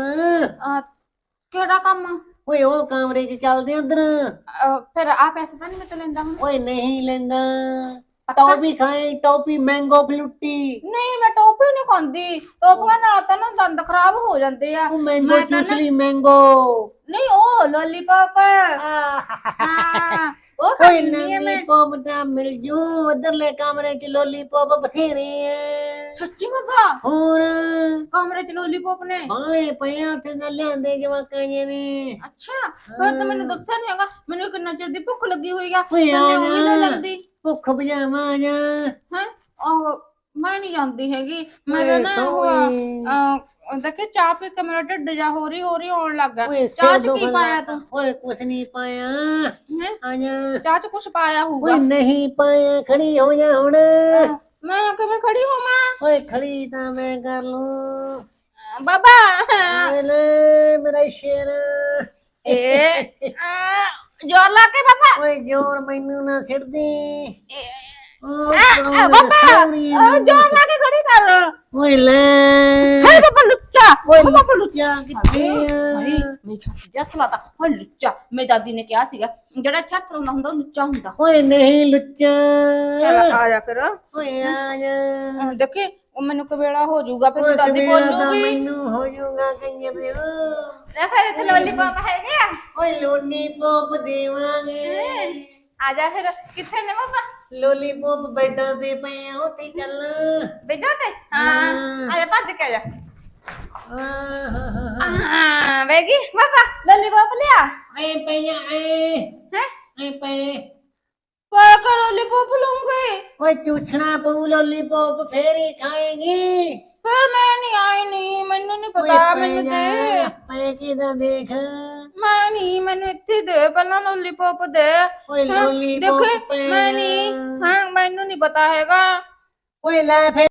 ਆ ਕਿਹੜਾ ਕੰਮ? ਓਏ ਉਹ ਕਮਰੇ 'ਚ ਚੱਲਦੇ ਉਧਰ ਅਹ ਫਿਰ ਆ ਪੈਸੇ ਤਾਂ ਨਹੀਂ ਮੈਂ ਤੇ ਲੈਂਦਾ ਹੁਣ? ਓਏ ਨਹੀਂ ਲੈਂਦਾ। ਪੱਕਾ? ਟੌਪੀ ਖਾਏ ਟੌਪੀ ਮੈਂਗੋ ਫਲੂਟੀ। ਨਹੀਂ ਮੈਂ ਟੋਪੀ ਨਹੀਂ ਖਾਂਦੀ। ਟੋਪੀਆਂ ਨਾਲ ਤਾਂ ਨਾ ਦੰਦ ਖਰਾਬ ਹੋ ਜਾਂਦੇ ਆ। ਉਹ ਮੈਂਗੋ ਮੈਂ ਤਾਂ ਨਾ- ਮੈਂਗੋ। ਨਹੀਂ ਉਹ ਲੋਲੀਪੌਪ। ਹਾਂ। ਉਹ ਖਾਂਦੀ ਆ ਮੈਂ ਨੰਦੀ ਪੋਪ ਤਾਂ ਮਿਲ ਜੂ। ਉਧਰਲੇ ਕਮਰੇ 'ਚ ਲੋਲੀਪੌਪ ਬਥੇਰੇ ਐ ਸੱਚੀ ਮਗਾ ਹੋਰ? ਕਮਰੇ ਚ ਲੋਲੀਪੌਪ ਨੇ? ਬਾਏ ਪਿਆ ਤੇ ਨਾ ਲਿਆਂਦੇ ਜਵਾਕਾਂ ਜਿਹੇ ਨੇ। ਅੱਛਾ ਫਿਰ ਤਾਂ ਮੈਨੂੰ ਦੱਸਿਆ ਨਹੀਂ ਹੈਗਾ। ਮੈਨੂੰ ਕਿੰਨਾ ਚਿਰ ਦੀ ਭੁੱਖ ਲੱਗੀ ਹੋਈ ਆ। ਓਏ ਤੇ ਆ ਮੈਂ ਉਹ ਵੀ ਨਾ। ਜਾ। ਲੱਗਦੀ ਭੁੱਖ ਬਜਾਵਾ ਆ ਜਾ। ਹੈ? ਉਹ ਮੈਂ ਨਹੀਂ ਜਾਂਦੀ ਹੈਗੀ। ਮੈਂ ਤਾਂ ਨਾ ਉਹ। ਅਹ, ਦੇਖੇ ਚਾਹ ਪੀ ਕੇ ਮੇਰਾ ਢਿੱਡ ਜਾ ਹੋ ਰਹੀ ਹੋ ਰਹੀ ਹੋਣ ਲੱਗ ਓਏ ਚਾਹ ਚ ਕੀ ਪਾਇਆ। ਤੂੰ? ਓਏ ਕੁਛ ਨਹੀਂ ਪਾਇਆ। ਹੈਂ? ਚਾਹ ਚ ਕੁਛ ਪਾਇਆ ਹੋਊਗਾ? ਓਏ ਨਹੀਂ ਪਾਇਆ ਖੜੀ ਹੋ ਜਾ ਹੁਣ। ਅਹ, ਮੈਂ ਕਿਵੇਂ ਖੜੀ ਹੋਵਾਂ? ਓਏ ਖੜੀ ਤਾਂ ਮੈਂ ਕਰ ਲੂੰ। ਅਹ, ਬਾਬਾ! ਓਏ ਲੈ ਮੇਰਾ ਸ਼ੇਰ। ਏ ਅਹ, ਜ਼ੋਰ ਲਾ ਕੇ ਬਾਬਾ। ਓਏ ਜੋਰ ਮੈਨੂੰ ਨਾ ਸਿੜਦੀ ਓ ਅਹ, ਬਾਬਾ! ਅਹ, ਜ਼ੋਰ ਲਾ ਕੇ ਖੜੀ ਕਰ। ਓਏ ਲੈ। ਹਾਏ ਬਾਬਾ ਲੁੱਚਾ। ਓਏ ਬਾਬਾ ਲੁੱਚਾ ਲੁੱਚਾ। ਕਿੱਥੇ ਆ? ਹਾਏ ਮੇਰੀ ਛੱਤ ਜੱਤ ਲਾਤਾ। ਹਾਂ ਲੁੱਚਾ। ਮੇਰੀ ਦਾਦੀ ਨੇ ਕਿਹਾ ਸੀਗਾ ਜਿਹੜਾ ਛੱਤ ਹੁੰਦਾ ਹੁੰਦਾ ਉਹ ਲੁੱਚਾ ਹੁੰਦਾ। ਓਏ ਨਹੀਂ ਲੁੱਚਾ। ਚੱਲ ਆ ਜਾ ਫਿਰ। ਓਏ ਆ ਜਾ। ਹੁਣ ਦੇਖੀ ਉਹ ਮੈਨੂੰ ਕਵੇੜਾ ਹੋ ਜਾਊਗਾ ਫਿਰ ਮੇਰੀ ਦਾਦੀ ਬੋਲੂਗੀ। ਮੈਨੂੰ ਹੋ ਜਾਊਗਾ ਕੰਜਰ ਦੇ। ਲੈ ਫਿਰ ਇੱਥੇ ਲੋਲੀਪੌਪ ਹੈਗੇ ਆ। ਓਏ ਲੋਲੀਪੌਪ ਦੇਵਾਂਗੇ। ਆ ਜਾ ਫਿਰ ਕਿੱਥੇ ਨੇ ਬਾਬਾ? ਲੋਲੀਪੌਪ ਬੈਡਾਂ ਤੇ ਪਏ ਆ ਉੱਥੇ ਚੱਲ। ਬੇਜਾ ਤੇ? ਹਾਂ ਆ ਜਾ ਭੱਜ ਕੇ ਆ ਜਾ। ਆਹ ਹਾਂ ਵੇਗੀ ਬਾਬਾ ਲੋਲੀਪੌਪ ਲਿਆ? ਐ ਪਈਆਂ ਐ। ਹੈ? ਐ ਪਏ। ਪਾ ਕਰ ਲੋਲੀਪੌਪ ਲੂੰਗੀ। ਓਏ ਚੂਛਣਾ ਪਊ ਲੋਲੀਪੌਪ ਫੇਰ ਹੀ ਖਾਏਗੀ। ਫਿਰ ਮੈਂ ਨਹੀਂ ਆਈ ਨਹੀਂ ਮੈਨੂੰ ਨਹੀਂ ਪਤਾ ਮੈਨੂੰ ਦੇ। ਜਾ, ਪੈ ਕਿਦਾ ਦੇਖ। ਮੈਂ ਨਹੀਂ ਮੈਨੂੰ ਇੱਥੇ ਦੇ ਪਹਿਲਾਂ ਲੋਲੀਪੌਪ ਦੇ। ਓਏ ਹਾਂ, ਲੋਲੀਪੌਪ ਦੇਖੇ ਪਏ ਮੈਂ ਨਹੀਂ। ਹਾਂ ਮੈਨੂੰ ਨਹੀਂ ਪਤਾ ਹੈਗਾ। ਓਏ ਲੈ ਫੇਰ।